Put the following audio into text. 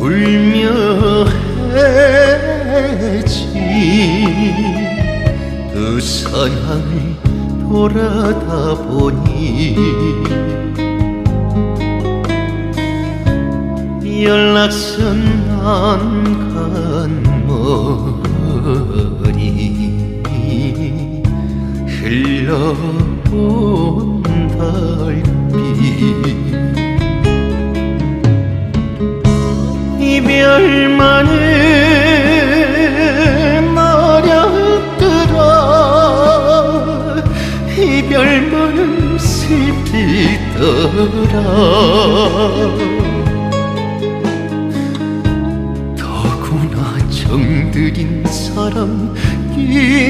울며 해지 그 상황을 돌아다 보니 연락선 난간 머리 흘러온 달빛 슬피더라. 더구나 정들인 사람 이